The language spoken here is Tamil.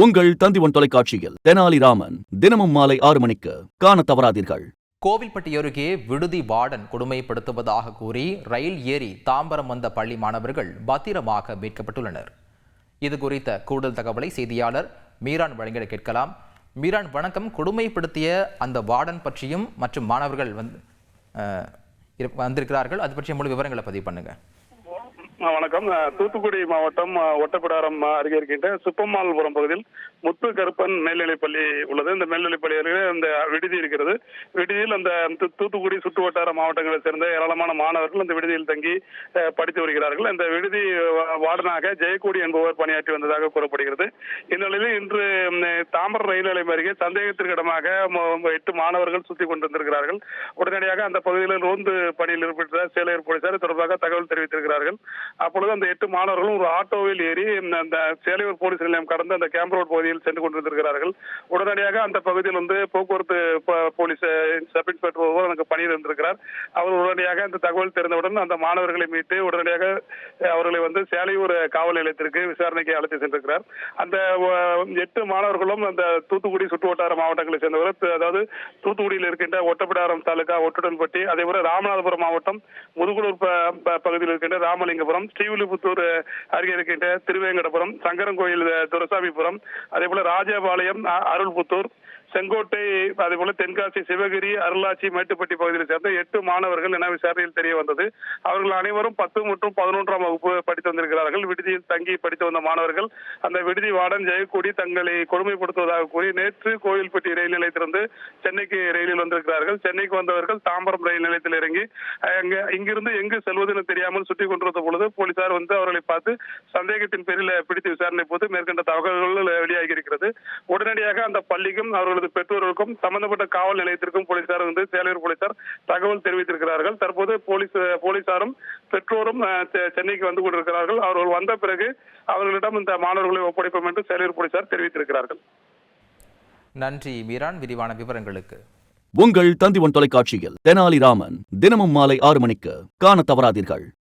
உங்கள் தந்திவன் தொலைக்காட்சியில் தெனாலிராமன் தினமும் மாலை ஆறு மணிக்கு காண தவறாதீர்கள். கோவில்பட்டி அருகே விடுதி வார்டன் கொடுமைப்படுத்துவதாக கூறி ரயில் ஏறி தாம்பரம் வந்த பள்ளி மாணவர்கள் பத்திரமாக மீட்கப்பட்டுள்ளனர். இது குறித்த கூடுதல் தகவலை செய்தியாளர் மீரான் வழங்கிட கேட்கலாம். மீரான் வணக்கம். கொடுமைப்படுத்திய அந்த வார்டன் பற்றியும் மற்றும் மாணவர்கள் வந்து வந்திருக்கிறார்கள். அது பற்றிய முழு விவரங்களை பதிவு பண்ணுங்க. வணக்கம். தூத்துக்குடி மாவட்டம் ஒட்டப்பிடாரம் அருகே இருக்கின்ற சுப்பம்மாள்புரம் பகுதியில் முத்து கருப்பன் மேல்நிலைப்பள்ளி உள்ளது. இந்த மேல்நிலைப்பள்ளி அருகே இந்த விடுதி இருக்கிறது. விடுதியில் அந்த தூத்துக்குடி சுற்று வட்டார மாவட்டங்களை சேர்ந்த ஏராளமான மாணவர்கள் அந்த விடுதியில் தங்கி படித்து வருகிறார்கள். அந்த விடுதி வா- வார்டனாக ஜெயக்கோடி என்பவர் பணியாற்றி வந்ததாக கூறப்படுகிறது. இந்நிலையில் இன்று தாமர தாம்பரம் ரயில் நிலையம் அருகே சந்தேகத்திற்கிடமாக எட்டு மாணவர்கள் சுத்தி கொண்டிருந்திருக்கிறார்கள். உடனடியாக அந்த பகுதியில் ரோந்து பணியில் ஈடுபட்ட சேலையர் போலீசார் தொடர்பாக தகவல் தெரிவித்திருக்கிறார்கள். அப்பொழுது அந்த எட்டு மாணவர்களும் ஒரு ஆட்டோவில் ஏறி அந்த சேலையூர் போலீஸ் நிலையம் கடந்து அந்த கேம்ப் ரோட் பகுதியில் சென்று கொண்டிருந்திருக்கிறார்கள். உடனடியாக அந்த பகுதியில் வந்து போக்குவரத்து போலீஸ் சப் இன்ஸ்பெக்டர் ஒருவர் எனக்கு பணியில் இருந்திருக்கிறார் அவர் உடனடியாக அந்த தகவல் தெரிந்தவுடன் அந்த மாணவர்களை மீட்டு உடனடியாக அவர்களை வந்து சேலையூர் காவல் நிலையத்திற்கு விசாரணைக்கு அழைத்து சென்றிருக்கிறார். அந்த எட்டு மாணவர்களும் அந்த தூத்துக்குடி சுற்றுவட்டார மாவட்டங்களை சேர்ந்தவர் அதாவது தூத்துக்குடியில் இருக்கின்ற ஒட்டப்பிடாரம் தாலுகா ஒட்டுடன்பட்டி அதேபோல ராமநாதபுரம் மாவட்டம் முதுகுளூர் ப- ப- பகுதியில் இருக்கின்ற ராமலிங்கபுரம் ஸ்ரீவில்லிபுத்தூர் அருகே இருக்கின்ற திருவேங்கடபுரம் சங்கரன்கோயில் அஹ், துரசாமிபுரம் அதே போல ராஜபாளையம் அருள்புத்தூர் செங்கோட்டை அதே போல தென்காசி சிவகிரி அருளாச்சி மேட்டுப்பட்டி பகுதியில் சேர்ந்த எட்டு மாணவர்கள் என விசாரணையில் தெரிய வந்தது. அவர்கள் அனைவரும் பத்து மற்றும் பதினொன்றாம் வகுப்பு படித்து வந்திருக்கிறார்கள். விடுதியில் தங்கி படித்து வந்த மாணவர்கள் அந்த விடுதி வார்டன் ஜெயக்கூடி தங்களை கொடுமைப்படுத்துவதாக கூறி நேற்று கோயில்பட்டி ரயில் நிலையத்திலிருந்து சென்னைக்கு ரயிலில் வந்திருக்கிறார்கள். சென்னைக்கு வந்தவர்கள் தாம்பரம் ரயில் நிலையத்தில் இறங்கி அங்க இங்கிருந்து எங்கு செல்வதென தெரியாமல் சுற்றி கொண்டிருந்த பொழுது போலீசார் வந்து அவர்களை பார்த்து சந்தேகத்தின் பேரில் பிடித்து விசாரணை போது மேற்கண்ட தகவல்கள் வெளியாகி இருக்கிறது. உடனடியாக அந்த பள்ளிக்கும் அவர்களது பெற்றோர்களுக்கும் சம்பந்தப்பட்ட காவல் நிலையத்திற்கும் போலீசார் வந்து சேலையூர் போலீசார் தகவல் தெரிவித்திருக்கிறார்கள். தற்போது போலீஸ் போலீசாரும் பெற்றோரும் சென்னைக்கு வந்து கொண்டிருக்கிறார்கள். அவர்கள் வந்த பிறகு அவர்களிடம் இந்த மாணவர்களை ஒப்படைப்போம் என்று சேலையூர் போலீசார் தெரிவித்திருக்கிறார்கள். நன்றி மீரான். விரிவான விவரங்களுக்கு. உங்கள் தந்திவன் தொலைக்காட்சியில் தெனாலிராமன் தினமும் மாலை ஆறு மணிக்கு காண தவறாதீர்கள்.